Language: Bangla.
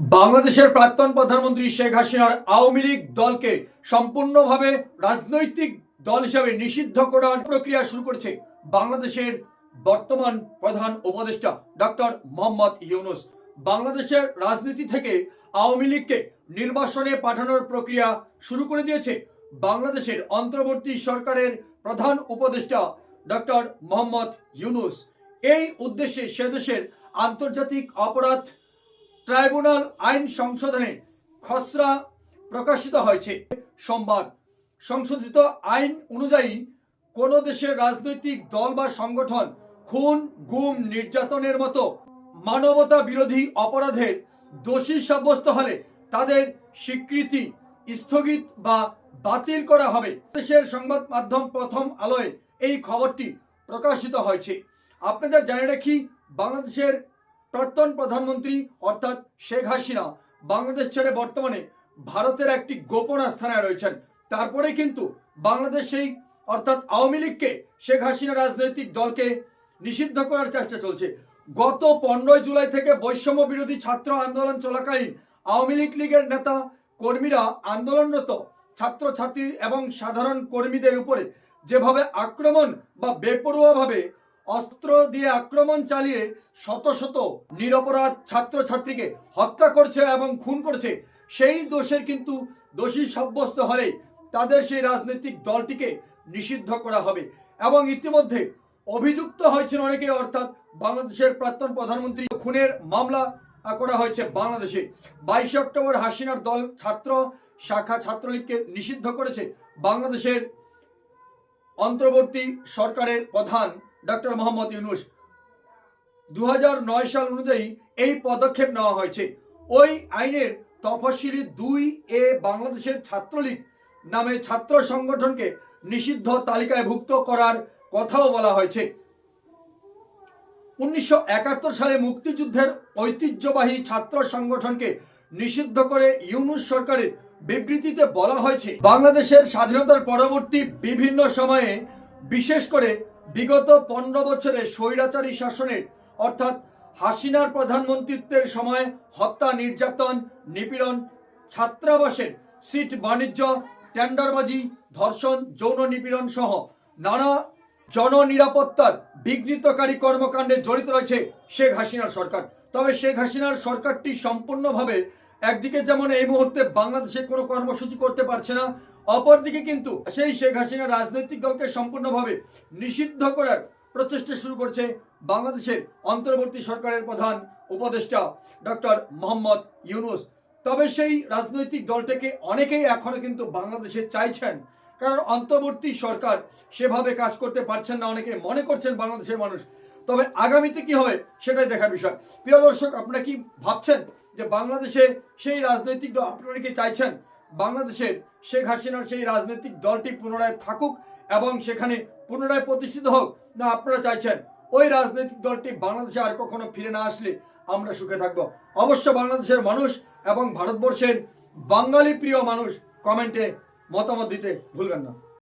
বাংলাদেশের প্রাক্তন প্রধানমন্ত্রী শেখ হাসিনার আওয়ামী লীগ দলকে সম্পূর্ণভাবে রাজনৈতিক দল হিসাবে নিষিদ্ধ করার প্রক্রিয়া শুরু করেছে বাংলাদেশের বর্তমান প্রধান উপদেষ্টা ডক্টর মোহাম্মদ ইউনুস। বাংলাদেশের রাজনীতি থেকে আওয়ামী লীগকে নির্বাসনে পাঠানোর প্রক্রিয়া শুরু করে দিয়েছে বাংলাদেশের অন্তর্বর্তী সরকারের প্রধান উপদেষ্টা ডক্টর মোহাম্মদ ইউনুস। এই উদ্দেশ্যে সে দেশের আন্তর্জাতিক অপরাধ ট্রাইব্যুনাল আইন সংশোধনে খসড়া প্রকাশিত হয়েছে। সোমবার, সংশোধিত আইন অনুযায়ী কোনো দেশের রাজনৈতিক দল বা সংগঠন খুন, গুম, নির্যাতনের মতো মানবতা বিরোধী অপরাধের দোষী সাব্যস্ত হলে তাদের স্বীকৃতি স্থগিত বা বাতিল করা হবে। দেশের সংবাদ মাধ্যম প্রথম আলোয় এই খবরটি প্রকাশিত হয়েছে। আপনাদের জানিয়ে রাখি, বাংলাদেশের প্রাক্তন প্রধানমন্ত্রী অর্থাৎ শেখ হাসিনা বাংলাদেশ ছেড়ে বর্তমানে ভারতের একটি গোপন আস্থানায় রয়েছেন। তারপরে কিন্তু বাংলাদেশ সেই অর্থাৎ আওয়ামী লীগকে, শেখ হাসিনা রাজনৈতিক দলকে নিষিদ্ধ করার চেষ্টা চলছে। গত পনেরোই জুলাই থেকে বৈষম্য বিরোধী ছাত্র আন্দোলন চলাকালীন আওয়ামী লীগ লীগের নেতা কর্মীরা আন্দোলনরত ছাত্রছাত্রী এবং সাধারণ কর্মীদের উপরে যেভাবে আক্রমণ বা বেপরোয়াভাবে অস্ত্র দিয়ে আক্রমণ চালিয়ে শত শত নিরপরাধ ছাত্রছাত্রীকে হত্যা করছে এবং খুন করছে, সেই দোষের কিন্তু দোষী সাব্যস্ত হলে তাদের সেই রাজনৈতিক দলটিকে নিষিদ্ধ করা হবে। এবং ইতিমধ্যে অভিযুক্ত হয়েছেন অনেকে, অর্থাৎ বাংলাদেশের প্রাক্তন প্রধানমন্ত্রী। খুনের মামলা করা হয়েছে বাংলাদেশে। বাইশে অক্টোবর হাসিনার দল ছাত্র শাখা ছাত্রলীগকে নিষিদ্ধ করেছে বাংলাদেশের অন্তর্বর্তী সরকারের প্রধান ডক্টর মোহাম্মদ ইউনুস। দুই হাজার নয় সাল অনুযায়ী এই পদক্ষেপ নেওয়া হয়েছে। ওই আইনের তফসিলি দুই এ বাংলাদেশের ছাত্রলীগ নামে ছাত্র সংগঠনকে নিষিদ্ধ তালিকায় ভুক্ত করার কথাও বলা হয়েছে। উনিশশো একাত্তর সালে মুক্তিযুদ্ধের ঐতিহ্যবাহী ছাত্র সংগঠনকে নিষিদ্ধ করে ইউনুস সরকারের বিবৃতিতে বলা হয়েছে, বাংলাদেশের স্বাধীনতার পরবর্তী বিভিন্ন সময়ে বিশেষ করে বিগত পনেরো বছরে স্বৈরাচারী শাসনের, অর্থাৎ হাসিনার প্রধানমন্ত্রিত্বের সময় হত্যা, নির্যাতন, নিপীড়ন, ছাত্রাবাসের সিট বাণিজ্য, টেন্ডারবাজি, ধর্ষণ, যৌন নিপীড়ন সহ নানা জননিরাপত্তার বিঘ্নিতকারী কর্মকাণ্ডে জড়িত রয়েছে শেখ হাসিনার সরকার। তবে শেখ হাসিনার সরকারটি সম্পূর্ণভাবে একদিকে যেমন এই মুহূর্তে বাংলাদেশে কোনো কর্মসূচি করতে পারছে না, অপরদিকে কিন্তু সেই শেখ হাসিনা রাজনৈতিক দলকে সম্পূর্ণভাবে নিষিদ্ধ করার প্রচেষ্টা শুরু করছে বাংলাদেশের অন্তর্বর্তী সরকারের প্রধান উপদেষ্টা ডক্টর মোহাম্মদ ইউনুস। তবে সেই রাজনৈতিক দলটাকে অনেকেই এখনও কিন্তু বাংলাদেশে চাইছেন, কারণ অন্তর্বর্তী সরকার সেভাবে কাজ করতে পারছেন না, অনেকে মনে করছেন বাংলাদেশের মানুষ। তবে আগামীতে কি হবে সেটাই দেখার বিষয়। প্রিয় দর্শক, আপনারা কি ভাবছেন? যে বাংলাদেশে সেই রাজনৈতিক দল, আপনারা কি চাইছেন? বাংলাদেশের শেখ হাসিনার সেই রাজনৈতিক দলটি পুনরায় থাকুক এবং সেখানে পুনরায় প্রতিষ্ঠিত হোক, না আপনারা চাইছেন ওই রাজনৈতিক দলটি বাংলাদেশে আর কখনো ফিরে না আসলে আমরা সুখে থাকব? অবশ্য বাংলাদেশের মানুষ এবং ভারতবর্ষের বাঙালি প্রিয় মানুষ কমেন্টে মতামত দিতে ভুলবেন না।